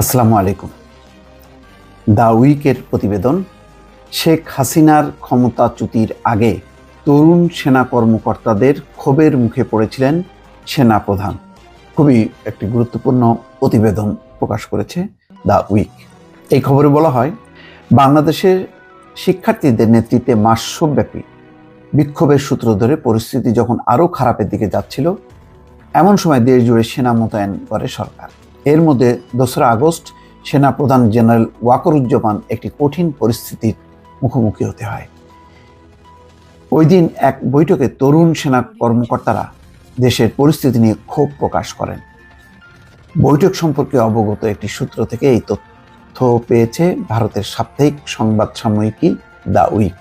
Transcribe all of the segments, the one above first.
আসসালামু আলাইকুম। দ্য উইকের প্রতিবেদন, শেখ হাসিনার ক্ষমতাচ্যুতির আগে তরুণ সেনা কর্মকর্তাদের ক্ষোভের মুখে পড়েছিলেন সেনা প্রধান। খুবই একটি গুরুত্বপূর্ণ প্রতিবেদন প্রকাশ করেছে দ্য উইক এই খবরে বলা হয়, বাংলাদেশের শিক্ষার্থীদের নেতৃত্বে মাসব্যাপী বিক্ষোভের সূত্র ধরে পরিস্থিতি যখন আরও খারাপের দিকে যাচ্ছিল, এমন সময় দেশ জুড়ে সেনা মোতায়েন করে সরকার। এর মধ্যে দোসরা আগস্ট সেনা প্রধান জেনারেল ওয়াকরুজ্জামান একটি কঠিন পরিস্থিতির মুখোমুখি হতে হয়। ওই দিন এক বৈঠকে তরুণ সেনা কর্মকর্তারা দেশের পরিস্থিতি নিয়ে ক্ষোভ প্রকাশ করেন। বৈঠক সম্পর্কে অবগত একটি সূত্র থেকে এই তথ্য পেয়েছে ভারতের সাপ্তাহিক সংবাদ সাময়িকী দ্য উইক।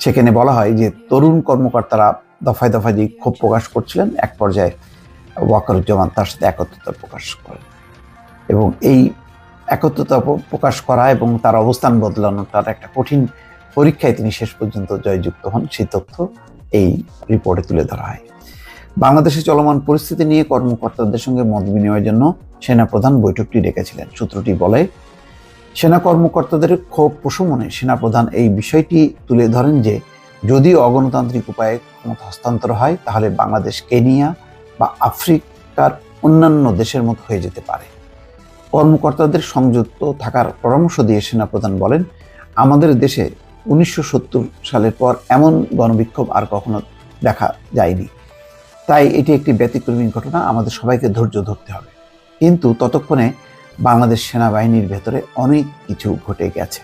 সেখানে বলা হয় যে তরুণ কর্মকর্তারা দফায় দফায় যে ক্ষোভ প্রকাশ করছিলেন, এক পর্যায়ে ওয়াকারুজ্জামান তার সাথে একত্রতা প্রকাশ করেন এবং এই একত্রতা প্রকাশ করা এবং তার অবস্থান বদলানো তার একটা কঠিন পরীক্ষায় তিনি শেষ পর্যন্ত জয়যুক্ত হন, সেই তথ্য এই রিপোর্টে তুলে ধরা হয়। বাংলাদেশে চলমান পরিস্থিতি নিয়ে কর্মকর্তাদের সঙ্গে মত বিনিময়ের জন্য সেনাপ্রধান বৈঠকটি ডেকেছিলেন। সূত্রটি বলে, সেনা কর্মকর্তাদের ক্ষোভ প্রশমনে সেনাপ্রধান এই বিষয়টি তুলে ধরেন যে, যদি অগণতান্ত্রিক উপায়ে ক্ষমতা হস্তান্তর হয়, তাহলে বাংলাদেশ, কেনিয়া বা আফ্রিকার অন্যান্য দেশের মতো হয়ে যেতে পারে। কর্মকর্তাদের সংযুক্ত থাকার পরামর্শ দিয়ে সেনাপ্রধান বলেন, আমাদের দেশে উনিশশো সত্তর সালের পর এমন গণবিক্ষোভ আর কখনো দেখা যায়নি। তাই এটি একটি ব্যতিক্রমী ঘটনা, আমাদের সবাইকে ধৈর্য ধরতে হবে। কিন্তু ততক্ষণে বাংলাদেশ সেনাবাহিনীর ভেতরে অনেক কিছু ঘটে গেছে।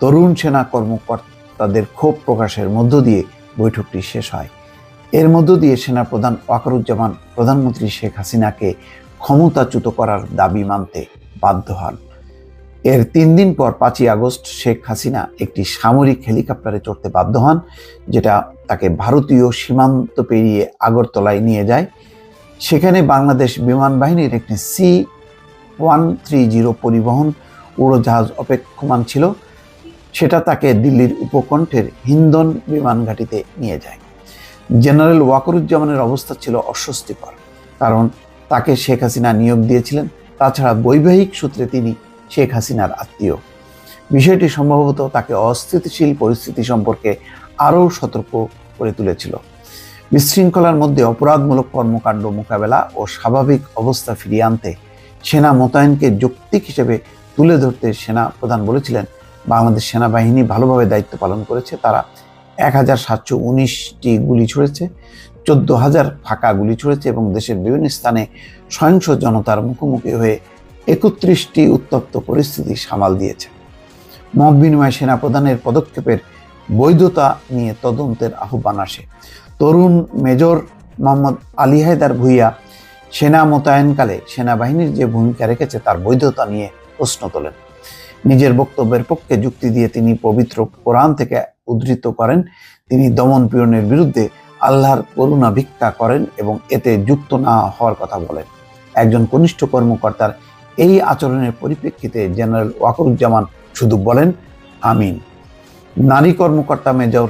তরুণ সেনা কর্মকর্তাদের ক্ষোভ প্রকাশের মধ্য দিয়ে বৈঠকটি শেষ হয়। এর মধ্য দিয়ে সেনাপ্রধান ওয়াকারুজ্জামান প্রধানমন্ত্রী শেখ হাসিনাকে ক্ষমতাচ্যুত করার দাবি মানতে বাধ্য হন। এর তিন দিন পর পাঁচই আগস্ট শেখ হাসিনা একটি সামরিক হেলিকপ্টারে চড়তে বাধ্য হন, যেটা তাকে ভারতীয় সীমান্ত পেরিয়ে আগরতলায় নিয়ে যায়। সেখানে বাংলাদেশ বিমান বাহিনীর একটি সি ওয়ান থ্রি জিরো পরিবহন উড়োজাহাজ অপেক্ষমান ছিল। সেটা তাকে দিল্লির উপকণ্ঠের হিন্দন বিমান ঘাঁটিতে নিয়ে যায়। জেনারেল ওয়াকরুজ্জামানের অবস্থা ছিল অস্বস্তিকর, কারণ তাকে শেখ হাসিনা নিয়োগ দিয়েছিলেন। তাছাড়া বৈবাহিক সূত্রে তিনি শেখ হাসিনার আত্মীয়। বিষয়টি সম্ভবত তাকে অস্থিতিশীল পরিস্থিতি সম্পর্কে আরও সতর্ক করে তুলেছিল। বিশৃঙ্খলার মধ্যে অপরাধমূলক কর্মকাণ্ড মোকাবেলা ও স্বাভাবিক অবস্থা ফিরিয়ে আনতে সেনা মোতায়েনকে যৌক্তিক হিসেবে তুলে ধরতে সেনা প্রধান বলেছিলেন, বাংলাদেশ সেনাবাহিনী ভালোভাবে দায়িত্ব পালন করেছে, তারা এক হাজার সাতশো উনিশটি গুলি ছুড়েছে, চোদ্দ হাজার ফাঁকা গুলি ছুড়েছে এবং দেশের বিভিন্ন স্থানে সহিংস জনতার মুখোমুখি হয়ে একত্রিশটি উত্তপ্ত পরিস্থিতি সামাল দিয়েছে। মত বিনিময় সেনাপ্রধানের পদক্ষেপের বৈধতা নিয়ে তদন্তের আহ্বান আসে। তরুণ মেজর মোহাম্মদ আলী হায়দার ভুইয়া সেনা মোতায়েনকালে সেনাবাহিনীর যে ভূমিকা রেখেছে তার বৈধতা নিয়ে প্রশ্ন তোলেন। নিজের বক্তব্যের পক্ষে যুক্তি দিয়ে তিনি পবিত্র কোরআন থেকে উদ্ধৃত করেন। তিনি দমন পীড়নের বিরুদ্ধে আল্লাহর করুণা ভিক্ষা করেন এবং এতে যুক্ত না হওয়ার কথা বলেন। একজন কনিষ্ঠ কর্মকর্তার এই আচরণের পরিপ্রেক্ষিতে জেনারেল ওয়াকরুজ্জামান শুধু বলেন, আমিন। নারী কর্মকর্তা মেজর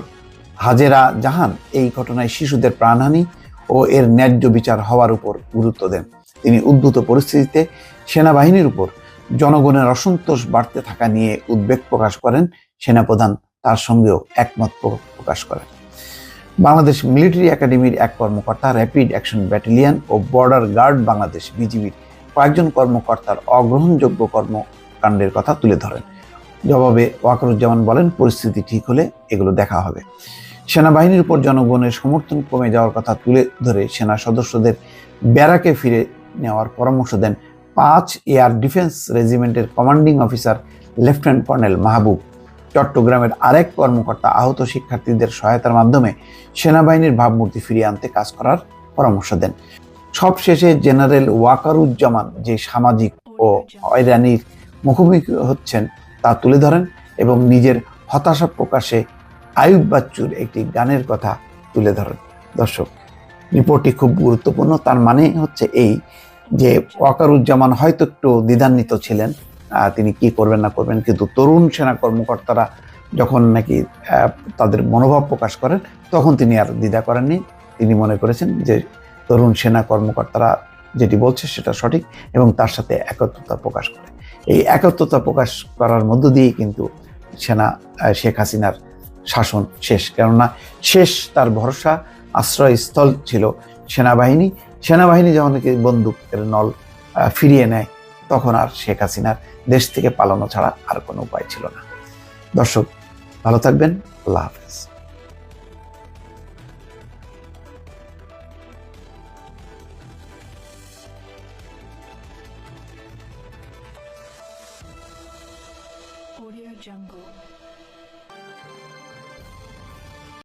হাজেরা জাহান এই ঘটনায় শিশুদের প্রাণহানি ও এর ন্যায্য বিচার হওয়ার উপর গুরুত্ব দেন। তিনি উদ্ভূত পরিস্থিতিতে সেনাবাহিনীর উপর জনগণের অসন্তোষ বাড়তে থাকা নিয়ে উদ্বেগ প্রকাশ করেন সেনাপ্রধান, তার সঙ্গেও একমত প্রকাশ করেন। বাংলাদেশ মিলিটারি একাডেমির এক কর্মকর্তা, র্যাপিড অ্যাকশন ব্যাটালিয়ন ও বর্ডার গার্ড বাংলাদেশ বিজিবির কয়েকজন কর্মকর্তার অগ্রহণযোগ্য কর্মকাণ্ডের কথা তুলে ধরেন। জবাবে ওয়াকরুজ্জামান বলেন, পরিস্থিতি ঠিক হলে এগুলো দেখা হবে। সেনাবাহিনীর উপর জনগণের সমর্থন কমে যাওয়ার কথা তুলে ধরে সেনা সদস্যদের ব্যারাকে ফিরে নেওয়ার পরামর্শ দেন পাঁচ air defence রেজিমেন্টের commanding officer lieutenant colonel Mahbub. চট্টগ্রামের আরেক কর্মকর্তা আহত শিক্ষার্থীদের সহায়তার মাধ্যমে সেনাবাহিনীর ভাবমূর্তি ফিরিয়ে আনতে কাজ করার পরামর্শ দেন। সবশেষে জেনারেল ওয়াকারুজ্জামান যে সামাজিক ও হয়রানির মুখোমুখি হচ্ছেন তা তুলে ধরেন এবং নিজের হতাশা প্রকাশে আয়ুব বাচ্চুর একটি গানের কথা তুলে ধরেন। দর্শক, রিপোর্টটি খুব গুরুত্বপূর্ণ, তার মানে হচ্ছে এই যে ওয়াকারুজ্জামান হয়তো একটু দ্বিধান্বিত ছিলেন তিনি কি করবেন না করবেন, কিন্তু তরুণ সেনা কর্মকর্তারা যখন নাকি তাদের মনোভাব প্রকাশ করেন, তখন তিনি আর দ্বিধা করেননি। তিনি মনে করেছেন যে তরুণ সেনা কর্মকর্তারা যেটি বলছে সেটা সঠিক এবং তার সাথে একত্রতা প্রকাশ করে। এই একত্রতা প্রকাশ করার মধ্য দিয়েই কিন্তু সেনা শেখ হাসিনার শাসন শেষ। কেননা শেষ তার ভরসা, আশ্রয়স্থল ছিল সেনাবাহিনী সেনাবাহিনী যখন বন্দুকের নল ফিরিয়ে নেয়, তখন আর শেখ হাসিনার দেশ থেকে পালানো ছাড়া আর কোনো উপায় ছিল না দর্শক, ভালো থাকবেন, আল্লাহ হাফেজ Jungle.